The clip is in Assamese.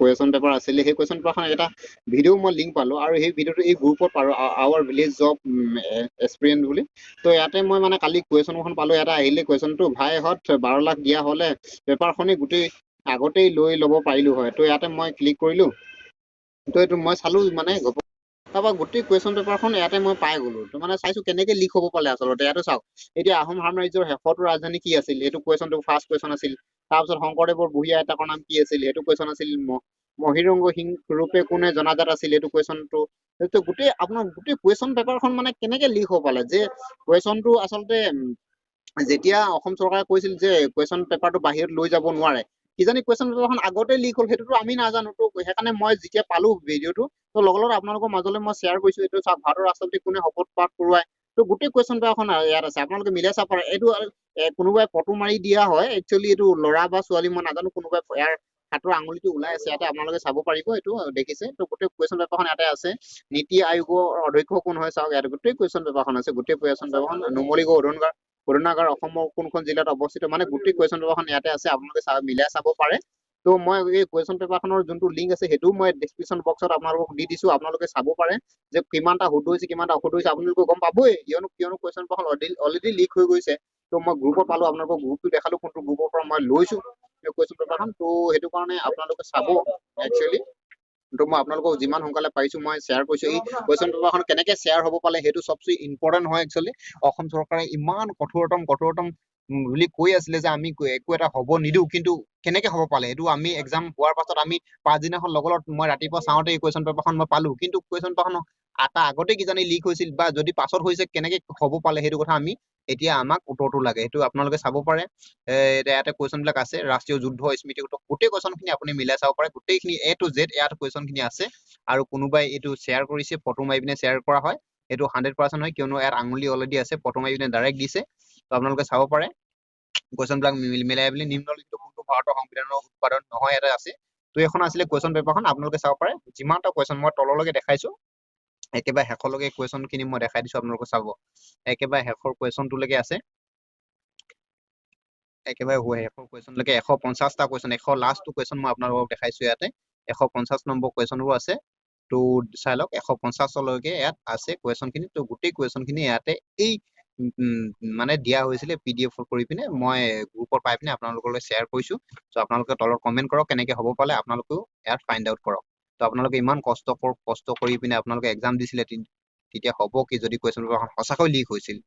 কুৱেশ্যন পেপাৰ আছিলে সেই কুৱেশ্যন পেপাৰখন এটা ভিডিঅ' মই লিংক পালোঁ আৰু সেই ভিডিঅ'টো এই গ্ৰুপত পালোঁ আৱাৰ ভিলেজ জব এক্সপিৰিয়েঞ্চ বুলি। তো ইয়াতে মই মানে কালি কুৱেশ্যনখন পালোঁ এটা আহিলে কুৱেশ্যনটো ভাইহঁত বাৰ লাখ দিয়া হ'লে পেপাৰখনেই গোটেই আগতেই লৈ ল'ব পাৰিলোঁ হয়। তো ইয়াতে মই ক্লিক কৰিলোঁ। তো এইটো মই চালোঁ মানে তাৰপৰা গোটেই কুৱেশ্যন পেপাৰখন ইয়াতে মই পাই গ'লোঁ। তো মানে চাইছোঁ কেনেকৈ লিক হ'ব পালে আচলতে। ইয়াতো চাওক এতিয়া আহোম সাম্ৰাজ্যৰ শেষৰটো ৰাজধানী কি আছিল? সেইটো কুৱেশ্যনটো ফাৰ্ষ্ট কুৱেশ্যন আছিল। তাৰপিছত শংকৰদেৱৰ বুঢ়ী আইতাকৰ নাম কি আছিল? সেইটো কুৱেশ্যন আছিল মহিৰংগ সিং ৰূপে কোনে জনাজাত আছিল? এইটো কুৱেশ্যনটো এইটো গোটেই আপোনাৰ গোটেই কুৱেশ্যন পেপাৰখন মানে কেনেকে লিক হ'ব পালে যে কুৱেশ্যনটো আচলতে যেতিয়া অসম চৰকাৰে কৈছিল যে কুৱেশ্যন পেপাৰটো বাহিৰত লৈ যাব নোৱাৰে কিজানি কুৱেশ্যন পেপাৰখন আগতে লিক হ'ল সেইটোতো আমি নাজানো। তো সেইকাৰণে মই যেতিয়া পালোঁ ভিডিঅ'টো তো লগে লগে আপোনালোকৰ মাজলৈ মই শ্বেয়াৰ কৰিছোঁ এইটো চাওক ভাৰতৰ ৰাষ্ট্ৰপতি কোনে শপত পাঠ কৰোৱাই তো গোটেই কুৱেশ্যন পেপাৰখন ইয়াত আছে আপোনালোকে মিলাই চাব পাৰে। এইটো কোনোবাই ফটো মাৰি দিয়া হয় একচুৱেলি এইটো ল'ৰা বা ছোৱালী মই নাজানো কোনোবাই ইয়াৰ হাতৰ আঙুলিটো ওলাই আছে ইয়াতে আপোনালোকে চাব পাৰিব এইটো দেখিছে। তো গোটেই কুৱেশ্যন পেপাৰখন ইয়াতে আছে। নীতি আয়োগৰ অধ্যক্ষ কোন হয় চাওক ইয়াত গোটেই কুৱেশ্যন পেপাৰখন আছে গোটেই কুৱেশ্যন পেপাৰখন নুমলীগড় শোধনগাৰ শোধনাগাৰ অসমৰ কোনখন জিলাত অৱস্থিত মানে গোটেই কুৱেশ্যন পেপাৰখন ইয়াতে আছে আপোনালোকে মিলাই চাব পাৰে। তো মই এই কুৱেশ্যন পেপাৰখনৰ যোনটো লিংক আছে সেইটোও মই ডিছক্ৰিপশ্যন বক্সত আপোনালোকক দি দিছোঁ আপোনালোকে চাব পাৰে যে কিমানটা শুদ্ধ হৈছে কিমানটা অশুদ্ধ হৈছে আপোনালোকে গম পাবই। কিয়নো কিয়নো কুৱেশ্যন পেপাৰখন অলৰেডি লিক হৈ গৈছে। তো মই গ্ৰুপত পালোঁ আপোনালোকক গ্ৰুপটো দেখালোঁ কোনটো গ্ৰুপৰ পৰা মই লৈছোঁ। কুৱেশ্যন পেপাৰখন তো সেইটো কাৰণে আপোনালোকে চাব একচুৱেলি তো মই আপোনালোকক যিমান সোনকালে পাৰিছোঁ মই শ্বেয়াৰ কৰিছোঁ। এই কুৱেশ্যন পেপাৰখন কেনেকে শ্বেয়াৰ হ'ব পালে সেইটো চবচে ইম্পৰ্টেণ্ট হয় একচুৱেলি অসম চৰকাৰে ইমান কঠোৰতম কঠোৰতম বুলি কৈ আছিলে যে আমি একো এটা হ'ব নিদিওঁ কিন্তু কেনেকে হ'ব পালে? এইটো আমি এক্সাম হোৱাৰ পাছত আমি পাছদিনাখন লগৰ লগত মই ৰাতিপুৱা চাওঁতে এই কুৱেশ্যন পেপাৰখন মই পালোঁ। কিন্তু কুৱেশ্যন পেপাৰখন এটা আগতে কিজানি লিক হৈছিল বা যদি পাছত হৈছে কেনেকে হ'ব পালে সেইটো কথা আমি এতিয়া আমাক উত্তৰটো লাগে। সেইটো আপোনালোকে চাব পাৰে। ইয়াতে কুৱেশ্যন বিলাক আছে। ৰাষ্ট্ৰীয় যুদ্ধ স্মৃতি গোটেই কুৱেশ্যন খিনি আপুনি মিলাই চাব পাৰে। গোটেইখিনি এ টু জেড ইয়াত কুৱেশ্যন খিনি আছে। আৰু কোনোবাই এইটো শ্বেয়াৰ কৰিছে ফটো মাৰি পিনে শ্বেয়াৰ কৰা হয় এইটো হাণ্ড্ৰেড পাৰ্চেণ্ট হয়। কিয়নো ইয়াত আঙুলি অলৰেডি আছে ফটো মাৰি পিনে ডাইৰেক্ট দিছে। তো আপোনালোকে চাব পাৰে। কুৱেশ্যন বিলাক মিল- মিলাই পেলাই নিম্নলিখিত কোনটো ভাৰতৰ সংবিধানৰ উৎপাদন নহয় এটা আছে। তো এখন আছিলে কুৱেশ্যন পেপাৰখন। আপোনালোকে চাব পাৰে। যিমানটা কুৱেশ্যন মই তললৈকে দেখাইছো একেবাৰে শেষলৈকে কুৱেশ্যন খিনি মই দেখাই দিছো আপোনালোকে চাব। একেবাৰে শেষৰ কুৱেশ্যনটোলৈকে আছে। একেবাৰে হো- শেষৰ কুৱেশ্যনলৈকে এশ পঞ্চাছটা কুৱেশ্যন এশ লাষ্টটো কুৱেশ্যন মই আপোনালোকক দেখাইছো ইয়াতে। এশ পঞ্চাছ নম্বৰ কুৱেশ্যনবোৰ আছে। তো চাই লওক এশ পঞ্চাছলৈকে ইয়াত আছে কুৱেশ্যন খিনি। তো গোটেই কুৱেশ্যন খিনি ইয়াতে এই মানে দিয়া হৈছিলে পি ডি এফ কৰি পিনে। মই গ্ৰুপত পাই পিনে আপোনালোকলৈ শ্বেয়াৰ কৰিছো। চ' আপোনালোকে তলত কমেণ্ট কৰক কেনেকে হ'ব পালে আপোনালোকেও ইয়াত ফাইণ্ড আউট কৰক। তো আপোনালোকে ইমান কষ্ট কষ্ট কৰি পিনে আপোনালোকে এক্সাম দিছিলে তেতিয়া হ'ব কি যদি কুৱেশ্যন পেপাৰখন সঁচাকৈ লিক হৈছিল?